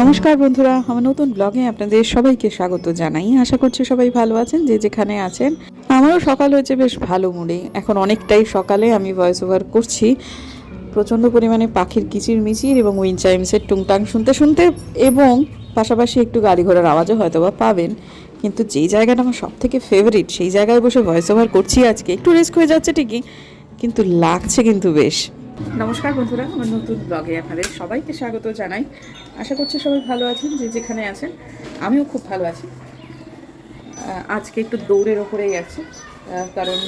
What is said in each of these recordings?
নমস্কার বন্ধুরা, আমার নতুন ব্লগে আপনাদের সবাইকে স্বাগত জানাই। আশা করছি সবাই ভালো আছেন, যে যেখানে আছেন। আমারও সকাল হয়েছে বেশ ভালো মুডে। এখন অনেকটাই সকালে আমি ভয়েস ওভার করছি। প্রচণ্ড পরিমাণে পাখির কিচির মিচির এবং উইন চাইমসের টুংটাং শুনতে শুনতে এবং পাশাপাশি একটু গাড়ি ঘোড়ার আওয়াজও হয়তো বা পাবেন। কিন্তু যেই জায়গাটা আমার সব থেকে ফেভারিট সেই জায়গায় বসে ভয়েস ওভার করছি আজকে। একটু রিস্ক হয়ে যাচ্ছে ঠিকই, কিন্তু লাগছে কিন্তু বেশ। নমস্কার বন্ধুরা আমার নতুন ব্লগে আপনাদের সবাইকে স্বাগত জানাই। আশা করছি সবাই ভালো আছেন যে যেখানে আছেন আমিও খুব ভালো আছি। আজকে একটু দৌড়ের ওপরেই আছি কারণ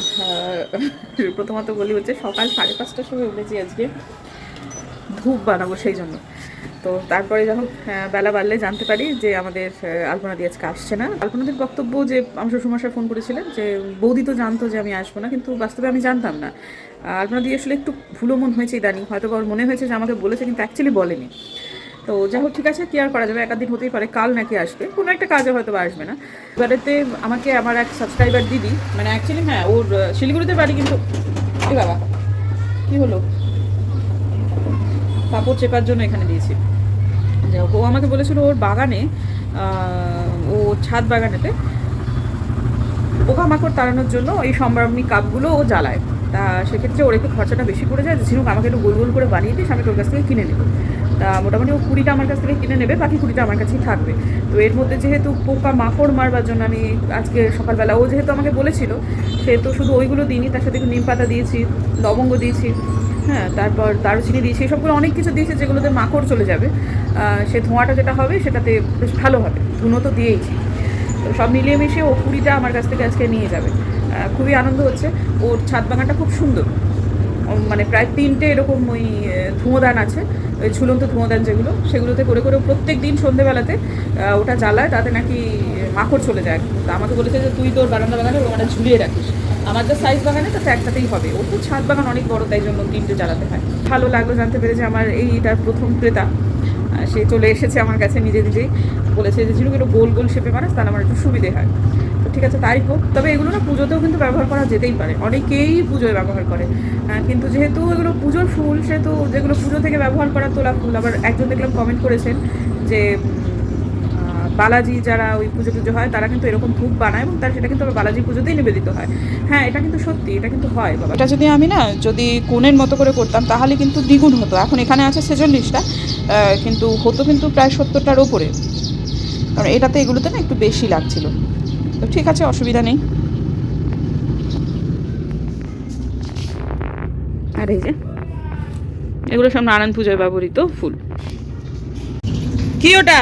প্রথমত বলি হচ্ছে সকাল সাড়ে পাঁচটার সময় উঠেছি আজকে ধূপ বানাবো সেই জন্য। তো তারপরে যখন বেলা বাড়লে জানতে পারি যে আমাদের আহ, আলপনা দিয়ে আজকে আসছে না। আলপনাদের বক্তব্য যে আমার শ্বশুরমশাই ফোন করেছিলেন যে বৌদি তো জানতো যে আমি আসব না কিন্তু বাস্তবে আমি জানতাম না। আলপনা দিয়ে আসলে একটু ভুলো মন হয়েছে ইদানিং। হয়তো ওর মনে হয়েছে যে আমাকে বলেছে কিন্তু অ্যাকচুয়ালি বলেনি। তো যাই হোক ঠিক আছে কি আর করা যাবে একাধিক হতেই পারে কাল নাকি আসবে। কোনো একটা কাজে হয়তো আসবে না। এবারেতে আমাকে আমার এক সাবস্ক্রাইবার দিদি মানে অ্যাকচুয়ালি হ্যাঁ ওর শিলিগুড়িতে বাড়ি কিন্তু এ বাবা কী হলো? কাপড় চেপার জন্য এখানে দিয়েছি। যাই হোক, ও আমাকে বলেছিল ওর বাগানে ও ছাদ বাগানেতে পোকামাকড় তাড়ানোর জন্য এই সম্রামী কাপগুলো ও জ্বালায়। তা সেক্ষেত্রে ওর একটু খরচাটা বেশি পড়ে যায়। ঝিনুক আমাকে একটু গোল গোল করে বানিয়ে দিস, আমি তোর কাছ থেকে কিনে নেব। তা মোটামুটি ও কুড়িটা আমার কাছ থেকে কিনে নেবে, বাকি কুড়িটা আমার কাছেই থাকবে। তো এর মধ্যে যেহেতু পোকা মাকড় মারবার জন্য আমি আজকে সকালবেলা, ও যেহেতু আমাকে বলেছিল, সেহেতু শুধু ওইগুলো দিইনি, তার সাথে একটু নিম পাতা দিয়েছি, লবঙ্গ দিয়েছি হ্যাঁ তারপর দারুচিনি দিয়েছি এসবগুলো অনেক কিছু দিয়েছি যেগুলোতে মাকড় চলে যাবে। সে ধোঁয়াটা যেটা হবে, সেটাতে বেশ ভালো হবে, ধুনো তো দিয়েইছি। তো সব মিলিয়ে মিশিয়ে ও কুড়িটা আমার কাছ থেকে আজকে নিয়ে যাবে। খুবই আনন্দ হচ্ছে। ওর ছাদ বাগানটা খুব সুন্দর। মানে প্রায় তিনটে এরকম ওই ধুঁয়োদান আছে, ওই ঝুলন্ত ধুঁয়োদান যেগুলো, সেগুলোতে করে করে প্রত্যেক দিন সন্ধেবেলাতে ওটা জ্বালায়, তাতে নাকি মাকড় চলে যায়। তো আমাকে বলেছে যে তুই তোর বারান্দা বাগানে ওটা ঝুলিয়ে রাখিস। আমার যা সাইজ বাগানে, তাতে একটাতেই হবে। ওর তো ছাদ বাগান অনেক বড়, তাই জন্য তিনটে জ্বালাতে হয়। ভালো লাগল, জানতে পেরে যে আমার এইটার প্রথম ক্রেতা। সে চলে এসেছে আমার কাছে নিজে নিজেই। বলেছে যে, ঝিনুক একটু গোল গোল শেপে মারাস, তাহলে আমার একটু সুবিধে হয়। ঠিক আছে তাই হোক, তবে এগুলো না পুজোতেও কিন্তু ব্যবহার করা যেতেই পারে। অনেকেই পুজোয় ব্যবহার করে। কিন্তু যেহেতু এগুলো পুজোর ফুল, সেহেতু যেগুলো পুজো থেকে ব্যবহার করা তোলা ফুল, আবার একজন দেখলাম কমেন্ট করেছেন যে বালাজি যারা ওই পুজো টুজো হয়, তারা কিন্তু এরকম ধূপ বানায় এবং তার সেটা কিন্তু আবার বালাজি পুজোতেই নিবেদিত হয়। হ্যাঁ এটা কিন্তু সত্যি, এটা কিন্তু হয় বাবা। এটা যদি আমি না, যদি কোণের মতো করে করতাম, তাহলে কিন্তু দ্বিগুণ হতো। এখন এখানে আছে ছেচল্লিশটা কিন্তু হতো কিন্তু প্রায় সত্তরটার ওপরে। কারণ এটাতে এগুলোতে না একটু বেশি লাগছিল। ঠিক আছে, অসুবিধা নেই। আর এই যে, এগুলো সব নারায়ণ পুজোয় ব্যবহৃত ফুল। কি ওটা?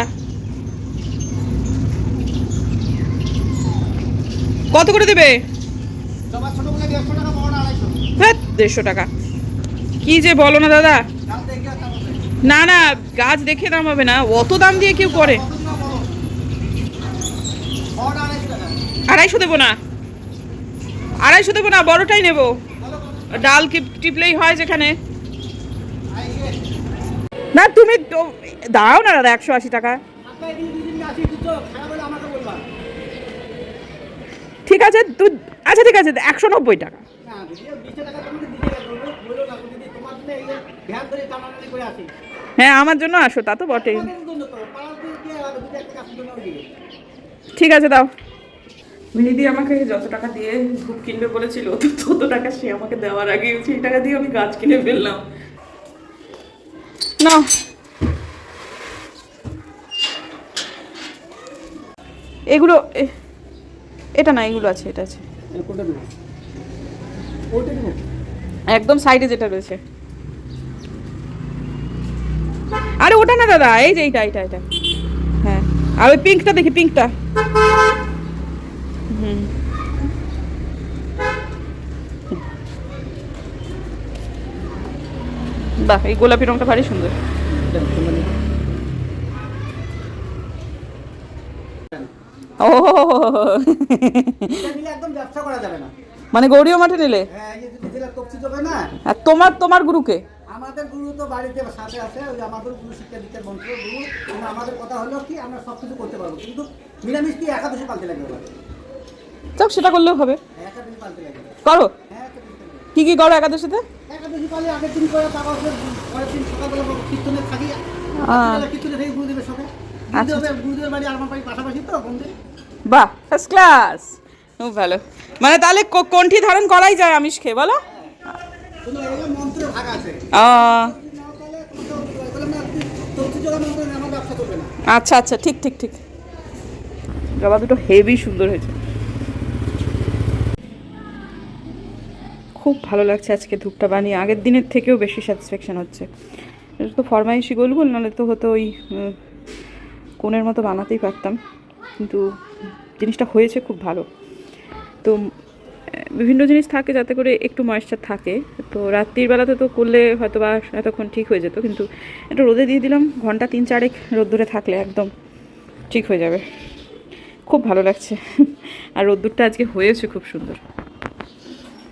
কত করে দেবে? দেড়শো টাকা। কি যে বলো না দাদা। না না, গাছ দেখে দাম হবে না, অত দাম দিয়ে কেউ করে। আড়াইশো দেবো না। আড়াইশো দেবো না, বড়টাই নেব। ডাল টিপলেই হয় যেখানে। না, তুমি দাও না দাদা, একশো আশি টাকা। ঠিক আছে তুই আচ্ছা ঠিক আছে, একশো নব্বই টাকা। হ্যাঁ আমার জন্য আসো, তা তো বটেই। ঠিক আছে, দাও। মিনিদি আমাকে যত টাকা দিয়ে ধূপ কিনবে বলেছিল তত টাকা সে আমাকে দেওয়ার আগে সেই টাকা দিয়ে আমি গাছ কিনে ফেললাম। না এগুলো এ- এটা না এগুলো আছে এটা আছে। একদম সাইডে যেটা রয়েছে। আরে ওটা না দাদা এই যে এইটা এইটা এটা হ্যাঁ আর ওই পিঙ্কটা দেখি পিঙ্কটা। বাহ, এই গোলাপি রংটা ভারী সুন্দর। ও। মানে গৌরীয় মাঠে নিলে? আর তোমার তোমার গুরুকে? আমাদের গুরু তো বাড়িতে সাথে আছে, ওই আমাদের গুরু শিক্ষা দীক্ষার মন্ত্র, গুরু। আমাদের কথা হলো কি, আমরা সব কিছু করতে পারব। কিন্তু নিরামিষ কি একাদশী পালতে লাগবে। যাক সেটা করলেও হবে। করো। কি কি করো একাদশীতে আচ্ছা, তো মন্দির বাহ ফার্স্ট ক্লাস খুব ভালো। মানে তাহলে কোনটি ধারণ করাই যায় আমিষ খেয়ে বলো আচ্ছা আচ্ছা ঠিক ঠিক ঠিক। জবা দুটো হেভি সুন্দর হয়েছে। খুব ভালো লাগছে আজকে ধূপটা বানিয়ে। আগের দিনের থেকেও বেশি স্যাটিসফ্যাকশন হচ্ছে। এটা তো ফরমাইশি গোল গোল নাহলে তো হতো ওই কোণের মতো বানাতেই পারতাম। কিন্তু জিনিসটা হয়েছে খুব ভালো। তো বিভিন্ন জিনিস থাকে যাতে করে একটু ময়েশ্চার থাকে। তো রাত্রির বেলাতে তো করলে হয়তো বা এতক্ষণ ঠিক হয়ে যেত, কিন্তু এটা রোদে দিয়ে দিলাম, ঘণ্টা তিন চারেক রোদ্দুরে থাকলে একদম ঠিক হয়ে যাবে। খুব ভালো লাগছে। আর রোদ্দুরটা আজকে হয়েছে খুব সুন্দর।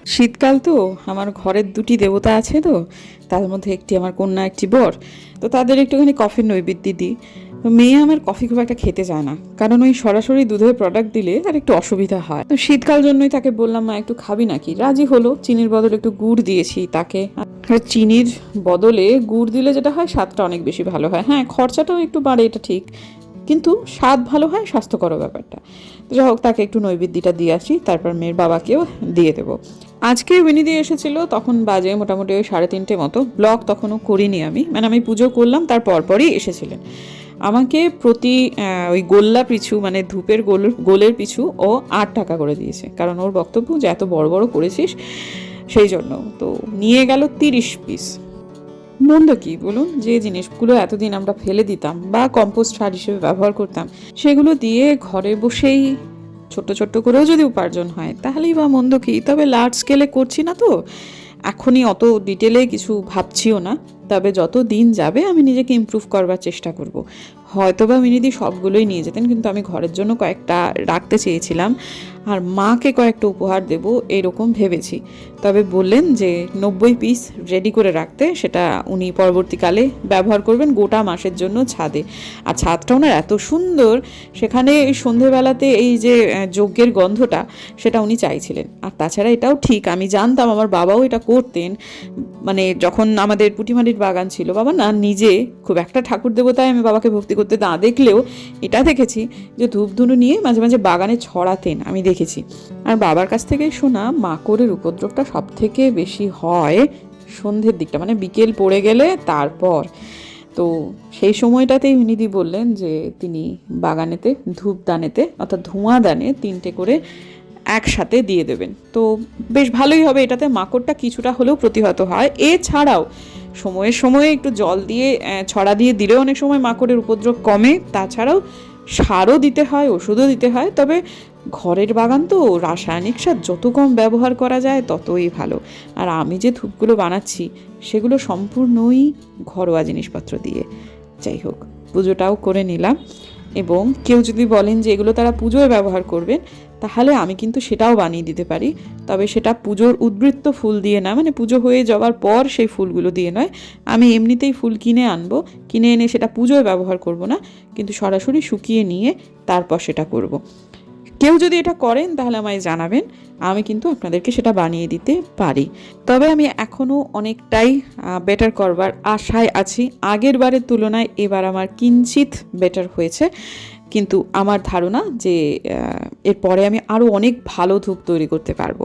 শীতকাল তো, আমার ঘরের দুটি দেবতা আছে তো, তার মধ্যে একটি আমার কন্যা, একটি বর, তো তাদের একটুখানি কফির নৈবেদ্য দিই। তো মেয়ে আমার কফি খুব একটা খেতে চায় না, কারণ ওই সরাসরি দুধের প্রোডাক্ট দিলে তার একটু অসুবিধা হয়। তো শীতকাল জন্যই তাকে বললাম, মা, একটু খাবি নাকি? রাজি হলো, চিনির বদলে একটু গুড় দিয়েছি তাকে। চিনির বদলে গুড় দিলে যেটা হয়, স্বাদটা অনেক বেশি ভালো হয়। হ্যাঁ খরচাটাও একটু বাড়ে, এটা ঠিক। কিন্তু স্বাদ ভালো হয় স্বাস্থ্যকর ব্যাপারটা। তো যাই হোক, তাকে একটু নৈবেদ্যটা দিয়ে আসি, তারপর মেয়ের বাবাকেও দিয়ে দেবো। আজকে বিনিদি এসেছিল, তখন বাজে মোটামুটি ওই সাড়ে তিনটে মতো। ব্লগ তখনও করিনি আমি। মানে আমি পুজো করলাম, তার পরপরই এসেছিলেন। আমাকে প্রতি ওই গোল্লা পিছু মানে ধূপের গোল, গোলের পিছু ও আট টাকা করে দিয়েছে। কারণ ওর বক্তব্য যে এত বড় বড় করেছিস, সেই জন্য। তো নিয়ে গেল তিরিশ পিস মন্দ কি বলুন? যে জিনিসগুলো এতদিন আমরা ফেলে দিতাম বা কম্পোস্ট সার হিসেবে ব্যবহার করতাম, সেগুলো দিয়ে ঘরে বসেই ছোট ছোট করেও যদি উপার্জন হয়, তাহলেই বা মন্দ কি? তবে লার্জ স্কেলে করছি না তো। এখনই অত ডিটেলে কিছু ভাবছিও না। তবে যত দিন যাবে, আমি নিজেকে ইম্প্রুভ করবার চেষ্টা করব। হয়তো বা মিনিদি সবগুলোই নিয়ে যেতেন, কিন্তু আমি ঘরের জন্য কয়েকটা রাখতে চেয়েছিলাম। আর মাকে কয়েকটা উপহার দেব, এরকম ভেবেছি। তবে বললেন যে নব্বই পিস রেডি করে রাখতে সেটা উনি পরবর্তীকালে ব্যবহার করবেন গোটা মাসের জন্য ছাদে। আর ছাদটা ওনার এত সুন্দর, সেখানে সন্ধেবেলাতে এই যে যজ্ঞের গন্ধটা সেটা উনি চাইছিলেন। আর তাছাড়া এটাও ঠিক, আমি জানতাম আমার বাবাও এটা করতেন। মানে যখন আমাদের পুটিমাটির বাগান ছিল, বাবা না নিজে খুব একটা ঠাকুর দেবতায় আমি বাবাকে ভক্তি করতে না দেখলেও এটা দেখেছি যে ধূপধুনো নিয়ে মাঝে মাঝে বাগানে ছড়াতেন। আমি দেখেছি। আর বাবার কাছ থেকে শোনা মাকড়ের উপদ্রবটা সব থেকে বেশি হয় সন্ধ্যের দিকটা মানে বিকেল পড়ে গেলে তারপর। তো সেই সময়টাতেই মিনিদি বললেন যে তিনি বাগানেতে, ধূপদানেতে, অর্থাৎ ধোঁয়া দানে তিনটে করে একসাথে দিয়ে দেবেন। তো বেশ ভালোই হবে, এটাতে মাকড়টা কিছুটা হলেও প্রতিহত হয়। এছাড়াও সময়ে সময়ে একটু জল দিয়ে ছড়া দিয়ে দিলেও অনেক সময় মাকড়ের উপদ্রব কমে। তাছাড়াও সারও দিতে হয়, ওষুধও দিতে হয়, তবে ঘরের বাগান তো রাসায়নিক সার যত কম ব্যবহার করা যায় ততই ভালো। আর আমি যে ধূপগুলো বানাচ্ছি, সেগুলো সম্পূর্ণই ঘরোয়া জিনিসপত্র দিয়ে। যাই হোক, পুজোটাও করে নিলাম। এবং কেউ যদি বলেন যে এগুলো তারা পুজোয় ব্যবহার করবেন তাহলে আমি কিন্তু সেটাও বানিয়ে দিতে পারি। তবে সেটা পুজোর উদ্বৃত্ত ফুল দিয়ে না মানে পুজো হয়ে যাওয়ার পর সেই ফুলগুলো দিয়ে নয়। আমি এমনিতেই ফুল কিনে আনব, কিনে এনে সেটা পুজোয় ব্যবহার করব না, কিন্তু সরাসরি শুকিয়ে নিয়ে তারপর সেটা করব। কেউ যদি এটা করেন তাহলে আমায় জানাবেন, আমি কিন্তু আপনাদেরকে সেটা বানিয়ে দিতে পারি। তবে আমি এখনও অনেকটাই বেটার করবার আশায় আছি। আগের বারের তুলনায় এবার আমার কিঞ্চিত বেটার হয়েছে। কিন্তু আমার ধারণা যে এরপরে আমি আরও অনেক ভালো ধূপ তৈরি করতে পারব।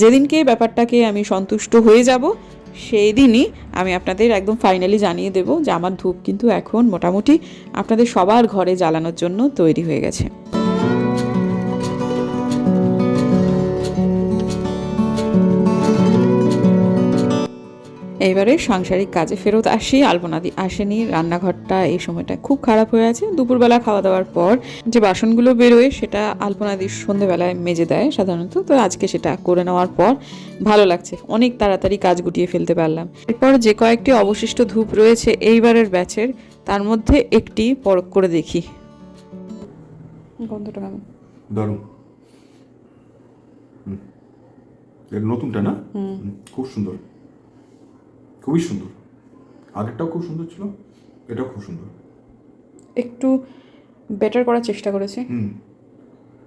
যেদিনকে ব্যাপারটাকে আমি সন্তুষ্ট হয়ে যাব সেই দিনই আমি আপনাদের একদম ফাইনালি জানিয়ে দেব যে, আমার ধূপ কিন্তু এখন মোটামুটি আপনাদের সবার ঘরে জ্বালানোর জন্য তৈরি হয়ে গেছে। এইবারে সাংসারিক কাজে ফেরত আসি আলপনাদি আসেনি রান্নাঘরটা এই সময়টা খুব খারাপ হয়ে আছে। দুপুরবেলা খাওয়া দাওয়ার পর যে বাসনগুলো বেরোয় সেটা আলপনাদি সন্ধেবেলায় মেজে দেয় সাধারণত। তো আজকে সেটা করে নেওয়ার পর ভালো লাগছে। অনেক তাড়াতাড়ি কাজ গুটিয়ে ফেলতে পারলাম। এরপর যে কয়েকটি অবশিষ্ট ধূপ রয়েছে এইবারের ব্যাচের তার মধ্যে একটি পরক করে দেখি। গন্ধটা কেমন? দারুণ। নতুনটা না? খুব সুন্দর। খুবই সুন্দর। আগেরটাও খুব সুন্দর ছিল এটাও খুব সুন্দর। একটু বেটার করার চেষ্টা করেছি। হুম।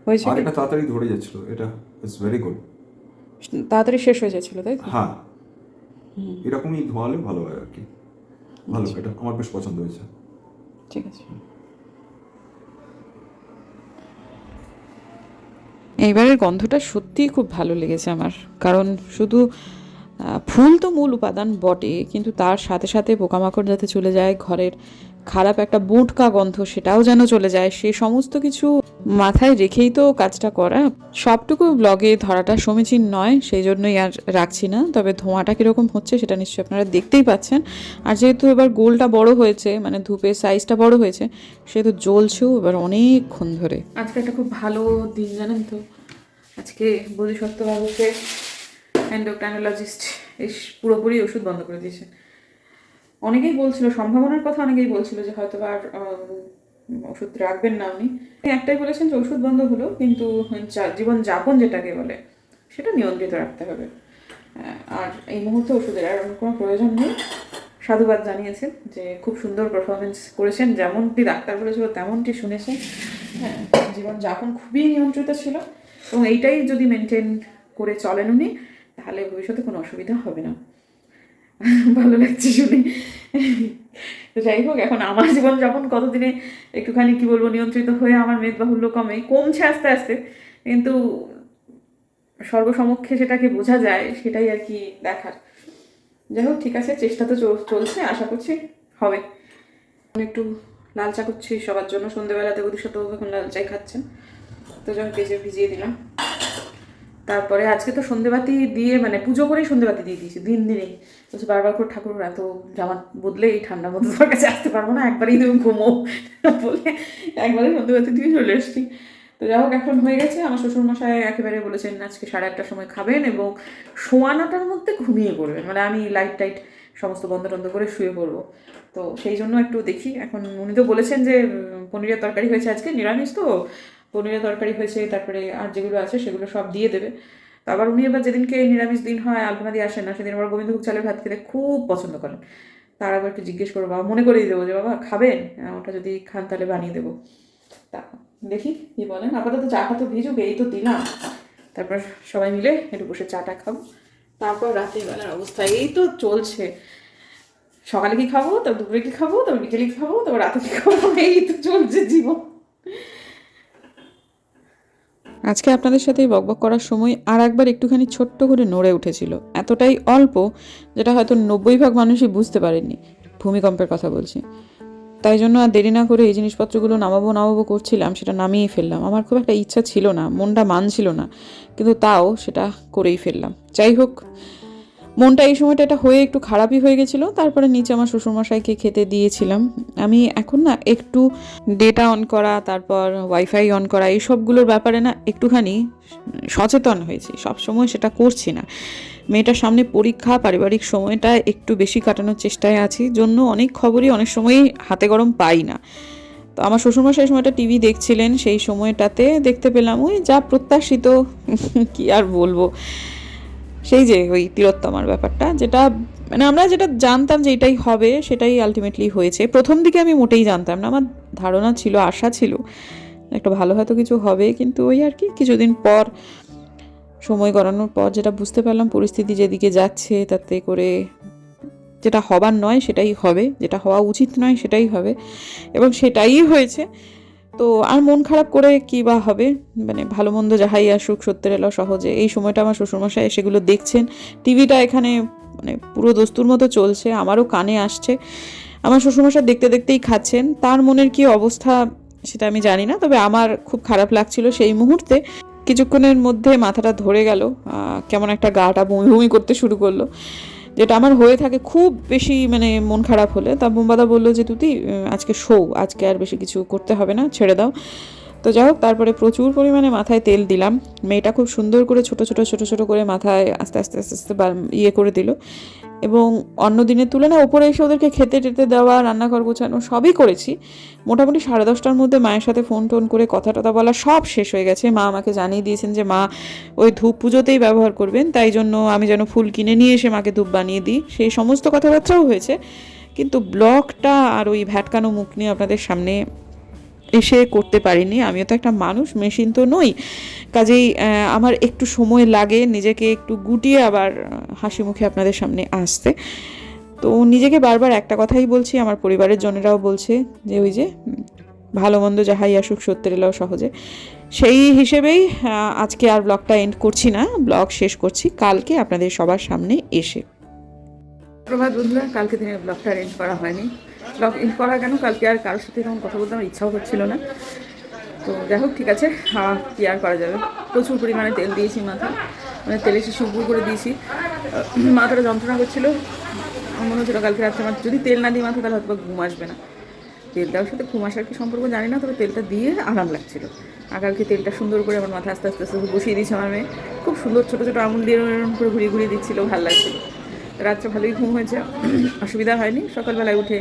হয়েছে আর এটা তাড়াতাড়ি ধরে যাচ্ছিল এটা ইটস ভেরি গুড তাড়াতাড়ি শেষ হয়ে যাচ্ছিল তাই তো? হ্যাঁ। এরকমই ধোয়ালে ভালো হয় আর কি। ভালো এটা আমার বেশ পছন্দ হয়েছে। ঠিক আছে। এইবারের গন্ধটা সত্যিই খুব ভালো লেগেছে আমার কারণ শুধু ফুল তো মূল উপাদান বটে, কিন্তু তার সাথে সাথে পোকামাকড় যাতে চলে যায়, ঘরের খারাপ একটা বুটকা গন্ধ সেটাও যেন চলে যায়, সে সমস্ত কিছু মাথায় রেখেই তো কাজটা করা। সবটুকু ব্লগে ধরাটা সমীচীন নয়, সেই জন্যই আর রাখছি না, তবে ধোঁয়াটা কীরকম হচ্ছে সেটা নিশ্চয়ই আপনারা দেখতেই পাচ্ছেন। আর যেহেতু এবার গোলটা বড় হয়েছে মানে ধূপের সাইজটা বড় হয়েছে, সেহেতু জ্বলছেও এবার অনেকক্ষণ ধরে। আজকে একটা খুব ভালো দিন জানেন তো? আজকে বোধিসত্ত্ব বাবুকে অ্যান্ডোক্রাইনোলজিস্ট এই পুরোপুরি ওষুধ বন্ধ করে দিয়েছে। অনেকেই বলছিল, সম্ভাবনার কথা অনেকেই বলছিল যে হয়তো আর ওষুধ রাখবেন না উনি। একটাই বলেছেন যে ওষুধ বন্ধ হলো, কিন্তু জীবন যাপন যেটাকে বলে, সেটা নিয়ন্ত্রিত রাখতে হবে। আর এই মুহূর্তে ওষুধের আর কোনো প্রয়োজন নেই। সাধুবাদ জানিয়েছেন যে খুব সুন্দর পারফরমেন্স করেছেন, যেমনটি ডাক্তার বলেছিল, তেমনটি শুনেছেন। হ্যাঁ জীবন যাপন খুবই নিয়ন্ত্রিত ছিল, এবং এইটাই যদি মেনটেন করে চলেন উনি তাহলে ভবিষ্যতে কোনো অসুবিধা হবে না। ভালো লাগছে শুনে। তো যাই হোক, এখন আমার জীবনযাপন কতদিনে একটুখানি, কি বলব, নিয়ন্ত্রিত হয়ে আমার মেদবাহুল্য কমে, কমছে আস্তে আস্তে। কিন্তু সর্বসমক্ষে সেটাকে বোঝা যায়, সেটাই আর কি দেখার। যাই হোক, ঠিক আছে, চেষ্টা তো চল- চলছে, আশা করছি হবে। একটু লাল চা করছি, সবার জন্য। সন্ধ্যেবেলাতে অধিশত এখন লাল চাই খাচ্ছেন। তো যখন ভেজে ভিজিয়ে দিলাম। তারপরে আজকে তো সন্ধেবাতি দিয়ে মানে পুজো করেই সন্ধেবাতি দিয়ে দিয়েছি, দিন দিনেই। বলছে বারবার করে ঠাকুর, এত জামা বদলে এই ঠান্ডার মধ্যে তোমার কাছে আসতে পারব না, একবারেই তুমি ঘুমো। বলে একবারে সন্ধেবাতি দিয়ে চলে এসেছি। তো যাই হোক, এখন হয়ে গেছে, আমার শ্বশুরমশাই একেবারে বলেছেন আজকে সাড়ে আটটার সময় খাবেন এবং সোয়া নটার মধ্যে ঘুমিয়ে পড়বেন মানে আমি লাইট টাইট সমস্ত বন্ধ টন্ধ করে শুয়ে পড়ব। তো সেই জন্য একটু দেখি, এখন উনি তো বলেছেন যে পনিরের তরকারি হয়েছে আজকে, নিরামিষ তো পনিরের তরকারি হয়েছে তারপরে আর যেগুলো আছে সেগুলো সব দিয়ে দেবে। আবার উনি এবার যেদিনকে নিরামিষ দিন হয় আলপনা দিয়ে আসেন না সেদিন আবার গোবিন্দভোগ চালের ভাত খেতে খুব পছন্দ করেন। তার আবার একটু জিজ্ঞেস করব বাবা মনে করিয়ে দেবো যে বাবা খাবেন? হ্যাঁ, ওটা যদি খান তাহলে বানিয়ে দেবো। তা দেখি কি বলেন। আপাতত চাটা তো ভিজুক এই তো দিলাম। তারপর সবাই মিলে একটু বসে চাটা খাব। তারপর রাতের বেলার অবস্থা এই তো চলছে। সকালে কি খাব তারপর দুপুরে কি খাব তারপর বিকেলে কি খাব তারপর রাতে কি খাব এই তো চলছে জীবন। আজকে আপনাদের সাথে এই বকবক করার সময় আর একবার একটুখানি ছোট্ট করে নড়ে উঠেছিল। এতটাই অল্প যেটা হয়তো নব্বই ভাগ মানুষই বুঝতে পারেনি। ভূমিকম্পের কথা বলছি। তাই জন্য আর দেরি না করে এই জিনিসপত্রগুলো নামাবো নামাবো করছিলাম, সেটা নামিয়ে ফেললাম। আমার খুব একটা ইচ্ছা ছিল না, মনটা মানছিল না, কিন্তু তাও সেটা করেই ফেললাম। যাই হোক মনটা এই সময়টা এটা হয়ে একটু খারাপই হয়ে গেছিল, তারপরে নিচে আমার শ্বশুরমশাইকে খেতে দিয়েছিলাম। আমি এখন না একটু ডেটা অন করা, তারপর ওয়াইফাই অন করা, এই সবগুলোর ব্যাপারে না একটুখানি সচেতন হয়েছি। সবসময় সেটা করছি না। মেয়েটার সামনে পরীক্ষা, পারিবারিক সময়টা একটু বেশি কাটানোর চেষ্টায় আছি, জন্য অনেক খবরই অনেক সময়ই হাতে গরম পাই না। তো আমার শ্বশুরমশাই সময়টা টিভি দেখছিলেন, সেই সময়টাতে দেখতে পেলাম ওই যা প্রত্যাশিত, কি আর বলব। সেই যে ওই তিলোত্তমার ব্যাপারটা, যেটা মানে আমরা যেটা জানতাম যে এটাই হবে, সেটাই আলটিমেটলি হয়েছে। প্রথম দিকে আমি মোটেই জানতাম না, আমার ধারণা ছিল, আশা ছিল, একটা ভালো হয়তো কিছু হবে, কিন্তু ওই আর কি, কিছুদিন পর, সময় গড়ানোর পর যেটা বুঝতে পারলাম, পরিস্থিতি যেদিকে যাচ্ছে, তাতে করে যেটা হবার নয়, সেটাই হবে, যেটা হওয়া উচিত নয়, সেটাই হবে, এবং সেটাই হয়েছে। তো আর মন খারাপ করে কি বা হবে? মানে ভালো মন্দ যাহাই আসুক, সত্যের এলো সহজে। এই সময়টা আমার শ্বশুরমশাই সেগুলো দেখছেন। টিভিটা এখানে মানে পুরো দস্তুর মতো চলছে, আমারও কানে আসছে। আমার শ্বশুরমশাই দেখতে দেখতেই খাচ্ছেন। তার মনের কি অবস্থা সেটা আমি জানি না, তবে আমার খুব খারাপ লাগছিল সেই মুহূর্তে। কিছুক্ষণের মধ্যে মাথাটা ধরে গেল কেমন একটা গাটা বমি বমি করতে শুরু করল। যেটা আমার হয়ে থাকে খুব বেশি মানে মন খারাপ হলে, তা বোম্বাদা বলল যে, তুতি আজকে শো, আজকে আর বেশি কিছু করতে হবে না, ছেড়ে দাও। তো যাই হোক, তারপরে প্রচুর পরিমাণে মাথায় তেল দিলাম। মেয়েটা খুব সুন্দর করে ছোট ছোট ছোট ছোট করে মাথায় আস্তে আস্তে আস্তে আস্তে ইয়ে করে দিল। এবং অন্য দিনের তুলনায় ওপরে এসে ওদেরকে খেতে, টেতে দেওয়া, রান্নাঘর গোছানো সবই করেছি। মোটামুটি সাড়ে দশটার মধ্যে মায়ের সাথে ফোন টোন করে কথা টথা বলা সব শেষ হয়ে গেছে। মা আমাকে জানিয়ে দিয়েছেন যে, মা, ওই ধূপ পুজোতেই ব্যবহার করবেন, তাই জন্য আমি যেন ফুল কিনে নিয়ে এসে মাকে ধূপ বানিয়ে দিই। সেই সমস্ত কথাবার্তাও হয়েছে। কিন্তু ব্লগটা আর ওই ভ্যাটকানো মুখ নিয়ে আপনাদের সামনে এসে করতে পারিনি। আমিও তো একটা মানুষ, মেশিন তো নই। কাজেই আমার একটু সময় লাগে, নিজেকে একটু গুটিয়ে আবার হাসি মুখে আপনাদের সামনে আসতে। তো নিজেকে বারবার একটা কথাই বলছি, আমার পরিবারের জনেরাও বলছে যে, ওই যে ভালো মন্দ যাহাই আসুক, সত্যের এলাও সহজে। সেই হিসেবেই আজকে আর ব্লগটা এন্ড করছি না ব্লগ শেষ করছি। কালকে আপনাদের সবার সামনে এসে। প্রভাত বন্ধুরা, কালকে দিনের ব্লগটা অ্যারেঞ্জ করা হয়নি। ব্লগ এন্ড করা কেন? কালকে আর কারোর সাথে তেমন কথা বলতে আমার ইচ্ছাও হচ্ছিল না। তো যাই হোক, ঠিক আছে কি আর করা যাবে? প্রচুর পরিমাণে তেল দিয়েছি মাথা মানে তেলে সে সুপুর করে দিয়েছি। মাথাটা যন্ত্রণা করছিল। মনে হচ্ছিল কালকে রাত্রে আমার যদি তেল না দিই মাথা তাহলে হয়তো ঘুম আসবে না। তেল দেওয়ার সাথে ঘুম আসার কি সম্পর্ক জানি না, তবে তেলটা দিয়ে আরাম লাগছিল। আর কালকে তেলটা সুন্দর করে আমার মাথা আস্তে আস্তে আস্তে বসিয়ে দিয়েছে আমার মেয়ে। খুব সুন্দর ছোটো ছোটো আঙুল দিয়ে এরকম করে ঘুরিয়ে ঘুরিয়ে দিচ্ছিল, ভালো লাগছিল। রাত্রে ভালোই ঘুম হয়েছে। অসুবিধা হয়নি। সকালবেলায় উঠে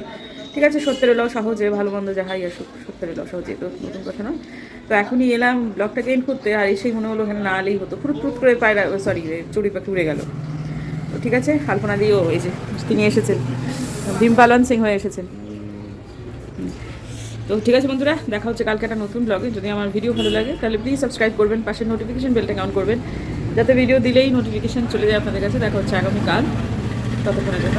ঠিক আছে, সত্যের এলাও সহজে, ভালো মন্দ যাহাই আসুক, সত্যের এলাও সহজে তো নতুন কথা নয়। তো এখনই এলাম ব্লগটাকে এন্ড করতে, আর এসেই মনে হলো ওখানে না এলেই হতো। ফুরুত ফুট করে পায়রা সরি চড়ি পাখি উড়ে গেল। তো ঠিক আছে আলপনা দিয়েও এই যে তিনি এসেছেন ভীম পালন সিং হয়ে এসেছেন। তো ঠিক আছে বন্ধুরা, দেখা হচ্ছে কালকে একটা নতুন ব্লগে যদি আমার ভিডিও ভালো লাগে, তাহলে প্লিজ সাবস্ক্রাইব করবেন, পাশের নোটিফিকেশন বেলটা অন করবেন। যাতে ভিডিও দিলেই নোটিফিকেশন চলে যায় আপনাদের কাছে। দেখা হচ্ছে আগামীকাল। ততক্ষণের জন্য।